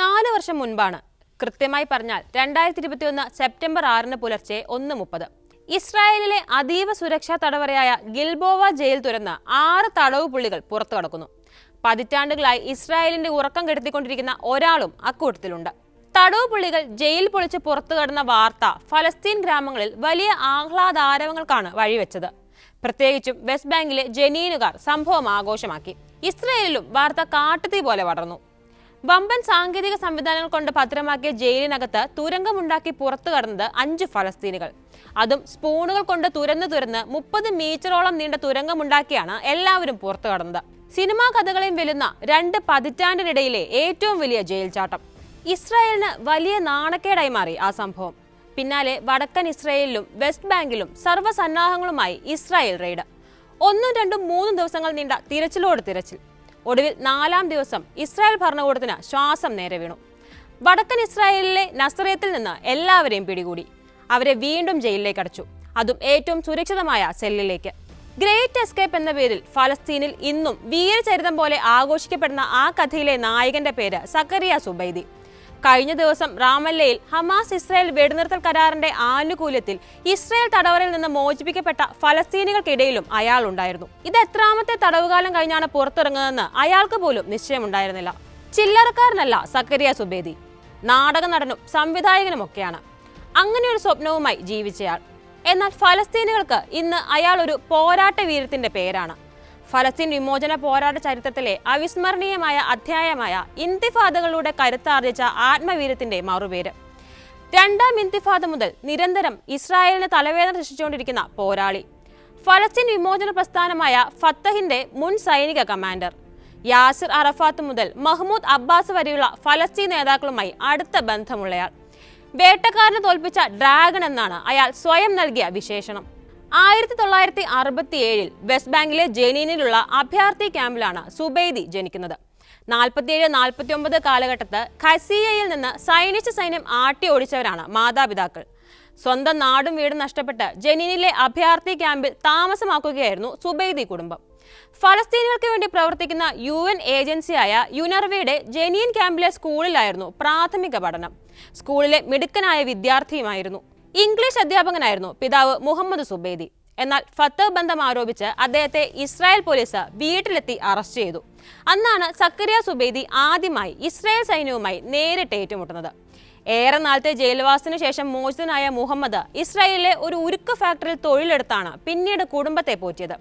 നാല് വർഷം മുൻപാണ്. കൃത്യമായി പറഞ്ഞാൽ രണ്ടായിരത്തി ഇരുപത്തിയൊന്ന് സെപ്റ്റംബർ ആറിന് പുലർച്ചെ ഒന്ന് മുപ്പത്. ഇസ്രായേലിലെ അതീവ സുരക്ഷാ തടവറയായ ഗിൽബോവ ജയിൽ തുറന്ന് ആറ് തടവ് പുള്ളികൾ പുറത്തു കടക്കുന്നു. പതിറ്റാണ്ടുകളായി ഇസ്രായേലിന്റെ ഉറക്കം കെടുത്തിക്കൊണ്ടിരിക്കുന്ന ഒരാളും അക്കൂട്ടത്തിലുണ്ട്. തടവ് പുള്ളികൾ ജയിൽ പൊളിച്ച് പുറത്തു കടന്ന വാർത്ത ഫലസ്തീൻ ഗ്രാമങ്ങളിൽ വലിയ ആഹ്ലാദാരവങ്ങൾക്കാണ് വഴിവെച്ചത്. പ്രത്യേകിച്ചും വെസ്റ്റ് ബാങ്കിലെ ജനീനുകാർ സംഭവം ആഘോഷമാക്കി. ഇസ്രയേലിലും വാർത്ത കാട്ടുതീ പോലെ പടർന്നു വമ്പൻ സാങ്കേതിക സംവിധാനങ്ങൾ കൊണ്ട് ഭദ്രമാക്കിയ ജയിലിനകത്ത് തുരങ്കമുണ്ടാക്കി പുറത്തു കടന്നത് അഞ്ച് ഫലസ്തീനുകൾ. അതും സ്പൂണുകൾ കൊണ്ട് തുരന്ന് തുരന്ന് മുപ്പത് മീറ്ററോളം നീണ്ട തുരങ്കമുണ്ടാക്കിയാണ് എല്ലാവരും പുറത്തു കടന്നത്. സിനിമാ കഥകളെയും വെല്ലുന്ന രണ്ട് പതിറ്റാണ്ടിനിടയിലെ ഏറ്റവും വലിയ ജയിൽ ചാട്ടം ഇസ്രായേലിന് വലിയ നാണക്കേടായി മാറി ആ സംഭവം. പിന്നാലെ വടക്കൻ ഇസ്രായേലിലും വെസ്റ്റ് ബാങ്കിലും സർവസന്നാഹങ്ങളുമായി ഇസ്രായേൽ റെയ്ഡ്. ഒന്നും രണ്ടും മൂന്നും ദിവസങ്ങൾ നീണ്ട തിരച്ചിലോട് തിരച്ചിൽ. ഒടുവിൽ നാലാം ദിവസം ഇസ്രായേൽ ഭരണകൂടത്തിന് ശ്വാസം നേരെ വീണു. വടക്കൻ ഇസ്രായേലിലെ നസറേത്തിൽ നിന്ന് എല്ലാവരെയും പിടികൂടി. അവരെ വീണ്ടും ജയിലിലേക്ക് അടച്ചു. അതും ഏറ്റവും സുരക്ഷിതമായ സെല്ലിലേക്ക്. ഗ്രേറ്റ് എസ്കേപ്പ് എന്ന പേരിൽ ഫലസ്തീനിൽ ഇന്നും വീരചരിതം പോലെ ആഘോഷിക്കപ്പെടുന്ന ആ കഥയിലെ നായകന്റെ പേര് സക്കറിയ സുബൈദി. കഴിഞ്ഞ ദിവസം റാമല്ലയിൽ ഹമാസ് ഇസ്രായേൽ വെടിനിർത്തൽ കരാറിന്റെ ആനുകൂല്യത്തിൽ ഇസ്രായേൽ തടവറയിൽ നിന്ന് മോചിപ്പിക്കപ്പെട്ട ഫലസ്തീനികൾക്കിടയിലും അയാൾ ഉണ്ടായിരുന്നു ഇത് എത്രാമത്തെ തടവുകാലം കഴിഞ്ഞാണ് പുറത്തിറങ്ങുന്നതെന്ന് അയാൾക്ക് പോലും നിശ്ചയമുണ്ടായിരുന്നില്ല. ചില്ലറക്കാരനല്ല സക്കരിയ സുബേദി. നാടക നടനും സംവിധായകനുമൊക്കെയാണ്. അങ്ങനെ ഒരു സ്വപ്നവുമായി ജീവിച്ചയാൾ. എന്നാൽ ഫലസ്തീനുകൾക്ക് ഇന്ന് അയാൾ ഒരു പോരാട്ട വീരത്തിന്റെ പേരാണ്. ഫലസ്തീൻ വിമോചന പോരാട്ട ചരിത്രത്തിലെ അവിസ്മരണീയമായ അധ്യായമായ ഇന്തിഫാദകളുടെ കരുത്താർജിച്ച ആത്മവീര്യത്തിന്റെ മറുപേര്. രണ്ടാം ഇന്തിഫാദ മുതൽ നിരന്തരം ഇസ്രായേലിന് തലവേദന സൃഷ്ടിച്ചുകൊണ്ടിരിക്കുന്ന പോരാളി. ഫലസ്തീൻ വിമോചന പ്രസ്ഥാനമായ ഫത്തഹിന്റെ മുൻ സൈനിക കമാൻഡർ. യാസിർ അറഫാത്ത് മുതൽ മഹ്മൂദ് അബ്ബാസ് വരെയുള്ള ഫലസ്തീൻ നേതാക്കളുമായി അടുത്ത ബന്ധമുള്ളയാൾ. വേട്ടക്കാരനെ തോൽപ്പിച്ച ഡ്രാഗൺ എന്നാണ് അയാൾ സ്വയം നൽകിയ വിശേഷണം. ആയിരത്തി തൊള്ളായിരത്തി അറുപത്തി ഏഴിൽ വെസ്റ്റ് ബാങ്കിലെ ജനീനിലുള്ള അഭയാർത്ഥി ക്യാമ്പിലാണ് സുബൈദി ജനിക്കുന്നത്. നാൽപ്പത്തിയേഴ് നാൽപ്പത്തി ഒമ്പത് കാലഘട്ടത്ത് ഖസിയയിൽ നിന്ന് സൈനിച്ച സൈന്യം ആട്ടി ഓടിച്ചവരാണ് മാതാപിതാക്കൾ. സ്വന്തം നാടും വീടും നഷ്ടപ്പെട്ട് ജനീനിലെ അഭയാർത്ഥി ക്യാമ്പിൽ താമസമാക്കുകയായിരുന്നു സുബൈദി കുടുംബം. ഫലസ്തീനികൾക്ക് വേണ്ടി പ്രവർത്തിക്കുന്ന യു എൻ ഏജൻസിയായ യുനർവയുടെ ജനീൻ ക്യാമ്പിലെ സ്കൂളിലായിരുന്നു പ്രാഥമിക പഠനം. സ്കൂളിലെ മിടുക്കനായ വിദ്യാർത്ഥിയുമായിരുന്നു. ഇംഗ്ലീഷ് അധ്യാപകനായിരുന്നു പിതാവ് മുഹമ്മദ് സുബേദി. എന്നാൽ ഫത്ത് ബന്ധം ആരോപിച്ച് അദ്ദേഹത്തെ ഇസ്രായേൽ പോലീസ് വീട്ടിലെത്തി അറസ്റ്റ് ചെയ്തു. അന്നാണ് സക്കരിയ സുബേദി ആദ്യമായി ഇസ്രായേൽ സൈന്യവുമായി നേരിട്ട് ഏറ്റുമുട്ടുന്നത്. ഏറെ നാളത്തെ ജയിൽവാസത്തിനു ശേഷം മോചിതനായ മുഹമ്മദ് ഇസ്രായേലിലെ ഒരു ഉരുക്ക് ഫാക്ടറിയിൽ തൊഴിലെടുത്താണ് പിന്നീട് കുടുംബത്തെ പോറ്റിയത്.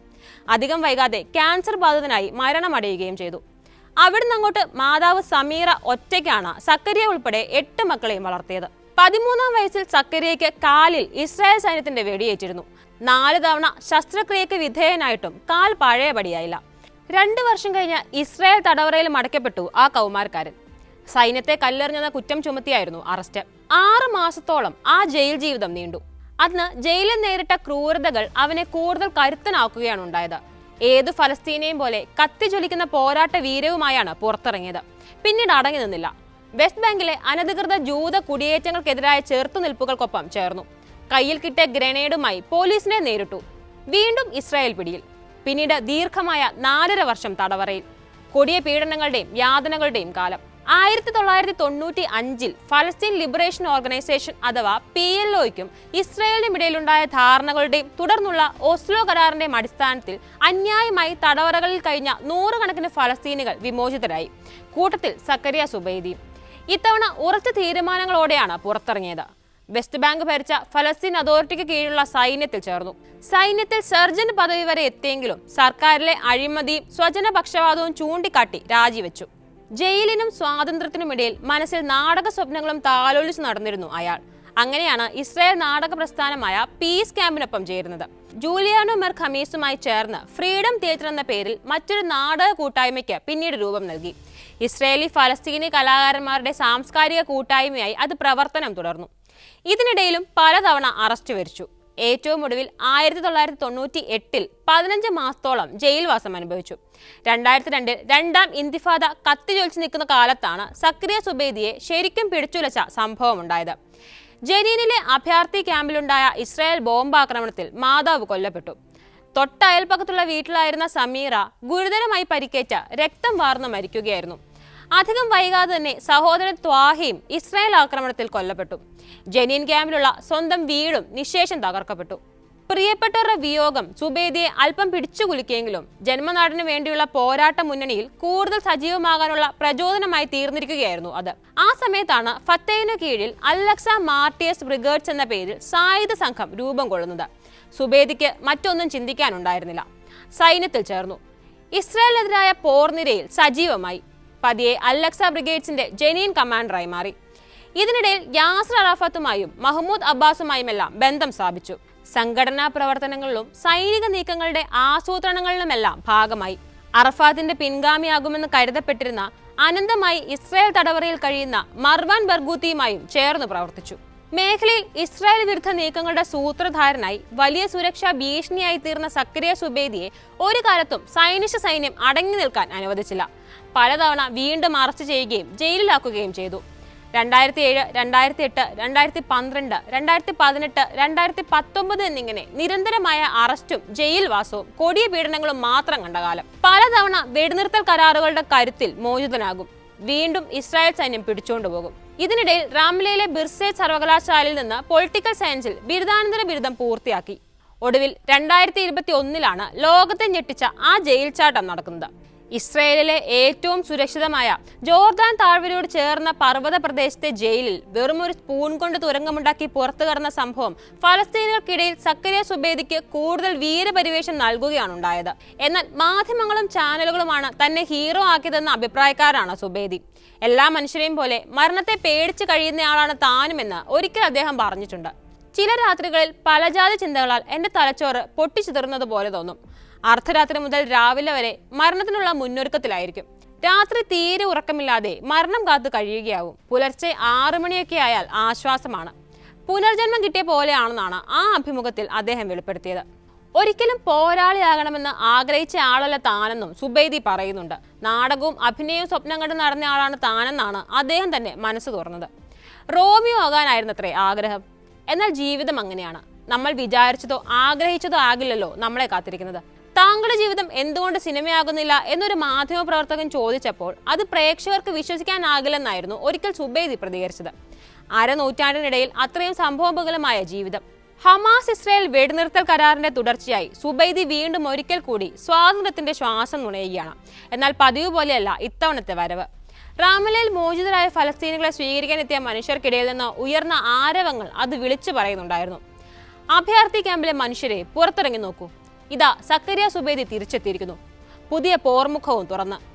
അധികം വൈകാതെ ക്യാൻസർ ബാധിതനായി മരണമടയുകയും ചെയ്തു. അവിടുന്ന് അങ്ങോട്ട് മാതാവ് സമീറ ഒറ്റയ്ക്കാണ് സക്കരിയ ഉൾപ്പെടെ എട്ട് മക്കളെയും വളർത്തിയത്. പതിമൂന്നാം വയസ്സിൽ സക്കരിയയ്ക്ക് കാലിൽ ഇസ്രായേൽ സൈന്യത്തിന്റെ വെടിയേറ്റിരുന്നു. നാല് തവണ ശസ്ത്രക്രിയക്ക് വിധേയനായിട്ടും കാൽ പഴയപടിയായില്ല. രണ്ട് വർഷം കഴിഞ്ഞ് ഇസ്രായേൽ തടവറയിൽ മടക്കപ്പെട്ടു ആ കൗമാരക്കാരൻ. സൈന്യത്തെ കല്ലെറിഞ്ഞെന്ന കുറ്റം ചുമത്തിയായിരുന്നു അറസ്റ്റ്. ആറ് മാസത്തോളം ആ ജയിൽ ജീവിതം നീണ്ടു. അന്ന് ജയിലിൽ നേരിട്ട ക്രൂരതകൾ അവനെ കൂടുതൽ കരുത്തനാക്കുകയാണ് ഉണ്ടായത്. ഏത് ഫലസ്തീനെയും പോലെ കത്തിജ്വലിക്കുന്ന പോരാട്ട വീരവുമായാണ് പുറത്തിറങ്ങിയത്. പിന്നീട് അടങ്ങി നിന്നില്ല. വെസ്റ്റ് ബാങ്കിലെ അനധികൃത ജൂത കുടിയേറ്റങ്ങൾക്കെതിരായ ചെറുത്തുനിൽപ്പുകൾക്കൊപ്പം ചേർന്നു. കയ്യിൽ കിട്ടിയ ഗ്രനേഡുമായി പോലീസിനെ നേരിട്ടു. വീണ്ടും ഇസ്രായേൽ പിടിയിൽ. പിന്നീട് ദീർഘമായ നാലര വർഷം തടവറയിൽ. കൊടിയ പീഡനങ്ങളുടെയും യാതനകളുടെയും കാലം. ആയിരത്തി തൊള്ളായിരത്തി തൊണ്ണൂറ്റി അഞ്ചിൽ ഫലസ്തീൻ ലിബറേഷൻ ഓർഗനൈസേഷൻ അഥവാ പി എൽ ഒയ്ക്കും ഇസ്രയേലിനും ഇടയിലുണ്ടായ ധാരണകളുടെയും തുടർന്നുള്ള ഓസ്ലോ കരാറിന്റെയും അടിസ്ഥാനത്തിൽ അന്യായമായി തടവറകളിൽ കഴിഞ്ഞ നൂറുകണക്കിന് ഫലസ്തീനുകൾ വിമോചിതരായി. കൂട്ടത്തിൽ സക്കരിയ സുബൈദിയും ഇത്തവണ ഉറച്ച തീരുമാനങ്ങളോടെയാണ് പുറത്തിറങ്ങിയത്. വെസ്റ്റ് ബാങ്ക് ഭരിച്ച ഫലസ്തീൻ അതോറിറ്റിക്ക് കീഴിലുള്ള സൈന്യത്തിൽ ചേർന്നു. സൈന്യത്തിൽ സർജൻ പദവി വരെ എത്തിയെങ്കിലും സർക്കാരിലെ അഴിമതിയും സ്വജനപക്ഷപാതവും ചൂണ്ടിക്കാട്ടി രാജിവെച്ചു. ജയിലിനും സ്വാതന്ത്ര്യത്തിനുമിടയിൽ മനസ്സിൽ നാടക സ്വപ്നങ്ങളും താലോലിച്ചു നടന്നിരുന്നു അയാൾ. അങ്ങനെയാണ് ഇസ്രായേൽ നാടക പ്രസ്ഥാനമായ പീസ് ക്യാമ്പിനൊപ്പം ചേരുന്നത്. ജൂലിയാനോ മെർ ഖമീസുമായി ചേർന്ന് ഫ്രീഡം തിയേറ്റർ എന്ന പേരിൽ മറ്റൊരു നാടക കൂട്ടായ്മയ്ക്ക് പിന്നീട് രൂപം നൽകി. ഇസ്രായേലി ഫലസ്തീനി കലാകാരന്മാരുടെ സാംസ്കാരിക കൂട്ടായ്മയായി അത് പ്രവർത്തനം തുടർന്നു. ഇതിനിടയിലും പലതവണ അറസ്റ്റ് വരിച്ചു. ഏറ്റവും ഒടുവിൽ ആയിരത്തി തൊള്ളായിരത്തി തൊണ്ണൂറ്റി എട്ടിൽ പതിനഞ്ച് മാസത്തോളം ജയിൽവാസം അനുഭവിച്ചു. രണ്ടായിരത്തി രണ്ടിൽ രണ്ടാം ഇന്തിഫാദ കത്തിജൊലിച്ചു നിൽക്കുന്ന കാലത്താണ് സക്രിയ സുബേദിയെ ശരിക്കും പിടിച്ചുലച്ച സംഭവമുണ്ടായത്. ജനീനിലെ അഭയാർത്ഥി ക്യാമ്പിലുണ്ടായ ഇസ്രായേൽ ബോംബാക്രമണത്തിൽ മാതാവ് കൊല്ലപ്പെട്ടു. തൊട്ടയൽപ്പക്കത്തുള്ള വീട്ടിലായിരുന്ന സമീറ ഗുരുതരമായി പരിക്കേറ്റ രക്തം വാർന്ന് മരിക്കുകയായിരുന്നു. അധികം വൈകാതെ തന്നെ സഹോദരൻ ത്വാഹയും ഇസ്രായേൽ ആക്രമണത്തിൽ കൊല്ലപ്പെട്ടു. ജനീൻ ക്യാമ്പിലുള്ള സ്വന്തം വീടും നിശേഷം തകർക്കപ്പെട്ടു. പ്രിയപ്പെട്ടവരുടെ വിയോഗം സുബേദിയെ അല്പം പിടിച്ചുകുലുക്കിയെങ്കിലും ജന്മനാടിനു വേണ്ടിയുള്ള പോരാട്ട മുന്നണിയിൽ കൂടുതൽ സജീവമാകാനുള്ള പ്രചോദനമായി തീർന്നിരിക്കുകയായിരുന്നു അത്. ആ സമയത്താണ് ഫത്തേനു കീഴിൽ അല്ലക്സ മാർട്ടിയസ് ബ്രിഗേഡ്സ് എന്ന പേരിൽ സായുധ സംഘം രൂപം കൊള്ളുന്നത്. സുബേദിക്ക് മറ്റൊന്നും ചിന്തിക്കാനുണ്ടായിരുന്നില്ല. സൈന്യത്തിൽ ചേർന്നു. ഇസ്രായേലിനെതിരായ പോർനിരയിൽ സജീവമായി പതിയെ അല്ലക്സ ബ്രിഗേഡ്സിന്റെ ജനീൻ കമാൻഡറായി മാറി. ഇതിനിടയിൽ യാസർ അറാഫത്തുമായും മഹ്മൂദ് അബ്ബാസുമായുമെല്ലാം ബന്ധം സ്ഥാപിച്ചു. സംഘടനാ പ്രവർത്തനങ്ങളിലും സൈനിക നീക്കങ്ങളുടെ ആസൂത്രണങ്ങളിലുമെല്ലാം ഭാഗമായി. അറഫാത്തിന്റെ പിൻഗാമിയാകുമെന്ന് കരുതപ്പെട്ടിരുന്ന അനന്തമായി ഇസ്രായേൽ തടവറയിൽ കഴിയുന്ന മർവാൻ ബർഗൂത്തിയുമായും ചേർന്ന് പ്രവർത്തിച്ചു. മേഖലയിൽ ഇസ്രായേൽ വിരുദ്ധ നീക്കങ്ങളുടെ സൂത്രധാരനായി വലിയ സുരക്ഷാ ഭീഷണിയായി തീർന്ന സക്രിയ സുബേദിയെ ഒരു കാലത്തും സൈനിക സൈന്യം അടങ്ങി നിൽക്കാൻ അനുവദിച്ചില്ല. പലതവണ വീണ്ടും അറസ്റ്റ് ചെയ്യുകയും ജയിലിലാക്കുകയും ചെയ്തു. രണ്ടായിരത്തി ഏഴ് രണ്ടായിരത്തി എട്ട് രണ്ടായിരത്തി പന്ത്രണ്ട് രണ്ടായിരത്തി പതിനെട്ട് രണ്ടായിരത്തി പത്തൊമ്പത് എന്നിങ്ങനെ നിരന്തരമായ അറസ്റ്റും ജയിൽവാസവും കൊടിയ പീഡനങ്ങളും മാത്രം കണ്ട കാലം. പലതവണ വെടിനിർത്തൽ കരാറുകളുടെ കരുത്തിൽ മോചിതനാകും. വീണ്ടും ഇസ്രായേൽ സൈന്യം പിടിച്ചുകൊണ്ടുപോകും ഇതിനിടയിൽ റാംലയിലെ ബിർസെ സർവകലാശാലയിൽ നിന്ന് പൊളിറ്റിക്കൽ സയൻസിൽ ബിരുദാനന്തര ബിരുദം പൂർത്തിയാക്കി. ഒടുവിൽ രണ്ടായിരത്തി ഇരുപത്തി ഒന്നിലാണ് ലോകത്തെ ഞെട്ടിച്ച ആ ജയിൽ ചാട്ടം നടക്കുന്നത്. ഇസ്രയേലിലെ ഏറ്റവും സുരക്ഷിതമായ ജോർദാൻ താഴ്വരയോട് ചേർന്ന പർവത പ്രദേശത്തെ ജയിലിൽ ഒരു സ്പൂൺ കൊണ്ട് തുരങ്കമുണ്ടാക്കി പുറത്തു കടന്ന സംഭവം ഫലസ്തീനുകൾക്കിടയിൽ സക്കരിയ സുബേദിക്ക് കൂടുതൽ വീരപരിവേഷം നൽകുകയാണ് ഉണ്ടായത്. എന്നാൽ മാധ്യമങ്ങളും ചാനലുകളുമാണ് തന്നെ ഹീറോ ആക്കിയതെന്ന അഭിപ്രായക്കാരാണ് സുബേദി. എല്ലാ മനുഷ്യരെയും പോലെ മരണത്തെ പേടിച്ച് കഴിയുന്നയാളാണ് താനുമെന്ന് ഒരിക്കൽ അദ്ദേഹം പറഞ്ഞിട്ടുണ്ട്. ചില രാത്രികളിൽ പലജാതി ചിന്തകളാൽ എന്റെ തലച്ചോറ് പൊട്ടിച്ചിതറുന്നത് പോലെ തോന്നും. അർദ്ധരാത്രി മുതൽ രാവിലെ വരെ മരണത്തിനുള്ള മുന്നൊരുക്കത്തിലായിരിക്കും. രാത്രി തീരെ ഉറക്കമില്ലാതെ മരണം കാത്തു കഴിയുകയാവും. പുലർച്ചെ ആറു മണിയൊക്കെ ആയാൽ ആശ്വാസമാണ്. പുനർജന്മം കിട്ടിയ പോലെയാണെന്നാണ് ആ അഭിമുഖത്തിൽ അദ്ദേഹം വെളിപ്പെടുത്തിയത്. ഒരിക്കലും പോരാളിയാകണമെന്ന് ആഗ്രഹിച്ച ആളല്ല താനെന്നും സുബൈദി പറയുന്നുണ്ട്. നാടകവും അഭിനയവും സ്വപ്നം കണ്ട് നടന്ന ആളാണ് താനെന്നാണ് അദ്ദേഹം തന്നെ മനസ്സ് തുറന്നത്. റോമിയോ ആകാനായിരുന്നത്രേ ആഗ്രഹം. എന്നാൽ ജീവിതം അങ്ങനെയാണ്. നമ്മൾ വിചാരിച്ചതോ ആഗ്രഹിച്ചതോ ആകില്ലല്ലോ നമ്മളെ കാത്തിരിക്കുന്നത്. താങ്കളുടെ ജീവിതം എന്തുകൊണ്ട് സിനിമയാകുന്നില്ല എന്നൊരു മാധ്യമ പ്രവർത്തകൻ ചോദിച്ചപ്പോൾ അത് പ്രേക്ഷകർക്ക് വിശ്വസിക്കാനാകില്ലെന്നായിരുന്നു ഒരിക്കൽ സുബൈദി പ്രതികരിച്ചത്. അരനൂറ്റാണ്ടിനിടയിൽ അത്രയും സംഭവബഹുലമായ ജീവിതം. ഹമാസ് ഇസ്രായേൽ വെടിനിർത്തൽ കരാറിന്റെ തുടർച്ചയായി സുബൈദി വീണ്ടും ഒരിക്കൽ കൂടി സ്വാതന്ത്ര്യത്തിന്റെ ശ്വാസം നുണയുകയാണ്. എന്നാൽ പതിവ് പോലെയല്ല ഇത്തവണത്തെ വരവ്. റാമലയിൽ മോചിതരായ ഫലസ്തീനുകളെ സ്വീകരിക്കാനെത്തിയ മനുഷ്യർക്കിടയിൽ നിന്ന് ഉയർന്ന ആരവങ്ങൾ അത് വിളിച്ചു പറയുന്നുണ്ടായിരുന്നു. അഭയാർത്ഥി ക്യാമ്പിലെ മനുഷ്യരെ പുറത്തിറങ്ങി നോക്കൂ. ഇതാ സക്കരിയ സുബേദി തിരിച്ചെത്തിയിരിക്കുന്നു. പുതിയ പോർമുഖവും തുറന്ന്.